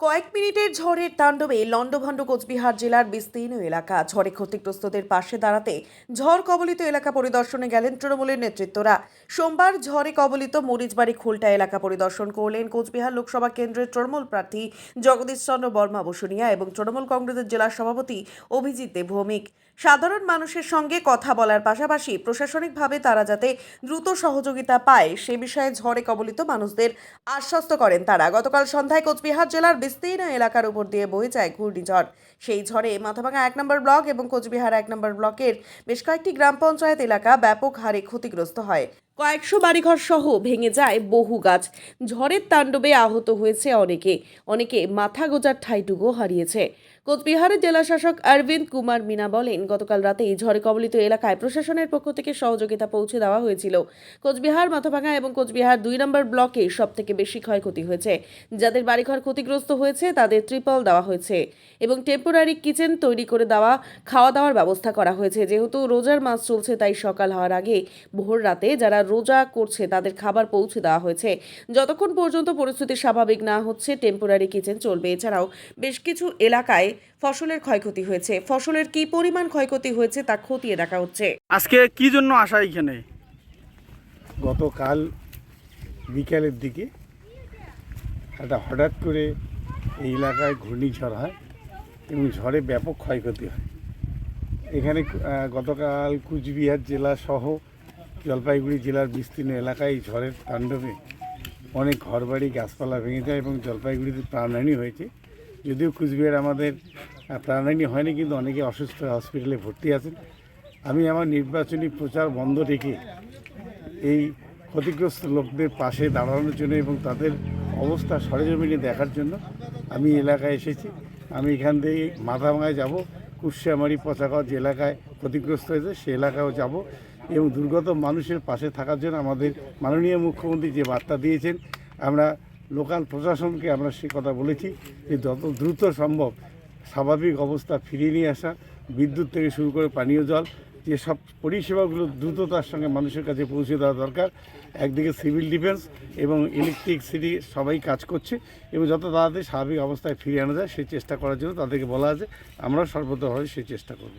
কয়েক মিনিটের ঝড়ের তাণ্ডবে লণ্ডভণ্ড কোচবিহার জেলার বিস্তীর্ণ এলাকা। ঝড়ে ক্ষতিগ্রস্তদের পাশে দাঁড়াতে ঝড় কবলিত এলাকা পরিদর্শনে গেলেন তৃণমূলের নেতৃত্বরা। সোমবার ঝড়ে কবলিত মরিচবাড়ি খুলটা এলাকা পরিদর্শন করলেন কোচবিহার লোকসভা কেন্দ্রের তৃণমূল প্রার্থী জগদীশ চন্দ্র বর্মা বসুনিয়া এবং তৃণমূল কংগ্রেসের জেলা সভাপতি অভিজিৎ দেব ভৌমিক। সাধারণ মানুষের সঙ্গে কথা বলার পাশাপাশি প্রশাসনিকভাবে তারা যাতে দ্রুত সহযোগিতা পায়, সে বিষয়ে ঝড়ে কবলিত মানুষদের আশ্বস্ত করেন তারা। গতকাল সন্ধ্যায় কোচবিহার জেলার বিস্তীর্ণ এলাকার উপর দিয়ে বয়ে যায় ঘূর্ণিঝড়। সেই ঝড়ে মাথাভাঙা এক নম্বর ব্লক এবং কোচবিহার এক নম্বর ব্লকের বেশ কয়েকটি গ্রাম পঞ্চায়েত এলাকা ব্যাপক হারে ক্ষতিগ্রস্ত হয়। কয়েকশো বাড়িঘর সহ ভেঙে যায় বহু গাছ। ঝড়ের তাণ্ডবে আহত হয়েছে অনেকে। অনেকে মাথা গোজার ঠাইটুকু হারিয়েছে। কোচবিহারের জেলাশাসক অরবিন্দ কুমার মিনা বলেন, গতকাল রাতে এই ঝড়ে কবলিত এলাকায় প্রশাসনের পক্ষ থেকে সহযোগিতা পৌঁছে দেওয়া হয়েছিল। কোচবিহার মাথাভাঙা এবং কোচবিহার দুই নম্বর ব্লকে সব থেকে বেশি ক্ষয়ক্ষতি হয়েছে। যাদের বাড়িঘর ক্ষতিগ্রস্ত হয়েছে, তাদের ত্রিপল দেওয়া হয়েছে এবং টেম্পোরারি কিচেন তৈরি করে দেওয়া, খাওয়া দাওয়ার ব্যবস্থা করা হয়েছে। যেহেতু রোজার মাস চলছে, তাই সকাল হওয়ার আগে ভোর রাতে যারা রোজা করছে তাদের খাবার পৌঁছে দেওয়া হয়েছে। যতক্ষণ পর্যন্ত পরিস্থিতি স্বাভাবিক না হচ্ছে টেম্পোরারি কিচেন চলবে। এছাড়াও বেশ কিছু এলাকায় ফসলের ক্ষয়ক্ষতি হয়েছে। ফসলের কী পরিমাণ ক্ষয়ক্ষতি হয়েছে তা খতিয়ে দেখা হচ্ছে। আজকে কি জন্য আসা এখানে? গতকাল বিকালের দিকে একটা হঠাৎ করে এই এলাকায় ঘূর্ণিঝড় হয় এবং ঝড়ে ব্যাপক ক্ষয়ক্ষতি হয়। এখানে গতকাল কুচবিহার জেলা সহ জলপাইগুড়ি জেলার বিস্তীর্ণ এলাকায় ঝড়ের তাণ্ডবে অনেক ঘরবাড়ি, গাছপালা ভেঙে যায় এবং জলপাইগুড়িতে প্রাণহানি হয়েছে। যদিও কুচবিহার আমাদের প্রাণহানি হয়নি, কিন্তু অনেকে অসুস্থ হসপিটালে ভর্তি আছেন। আমি আমার নির্বাচনী প্রচার বন্ধ রেখে এই ক্ষতিগ্রস্ত লোকদের পাশে দাঁড়ানোর জন্য এবং তাদের অবস্থা সরেজমিনে দেখার জন্য আমি এলাকায় এসেছি। আমি এখান থেকে মাথাভাঙায় যাব কুশিয়ামারি পচাগড় যে এলাকায় ক্ষতিগ্রস্ত হয়েছে, সে এলাকায়ও যাব। এবং দুর্গত মানুষের পাশে থাকার জন্য আমাদের মাননীয় মুখ্যমন্ত্রী যে বার্তা দিয়েছেন, আমরা লোকাল প্রশাসনকে আমরা সে কথা বলেছি যে যত দ্রুত সম্ভব স্বাভাবিক অবস্থা ফিরিয়ে নিয়ে আসা, বিদ্যুৎ থেকে শুরু করে পানীয় জল, যে সব পরিষেবাগুলো দ্রুততার সঙ্গে মানুষের কাছে পৌঁছে দেওয়া দরকার। একদিকে সিভিল ডিফেন্স এবং ইলেকট্রিসিটি সবাই কাজ করছে এবং যত তাড়াতাড়ি স্বাভাবিক অবস্থায় ফিরিয়ে আনা যায় সেই চেষ্টা করার জন্য তাদেরকে বলা আছে। আমরাও সর্বতভাবে সেই চেষ্টা করব।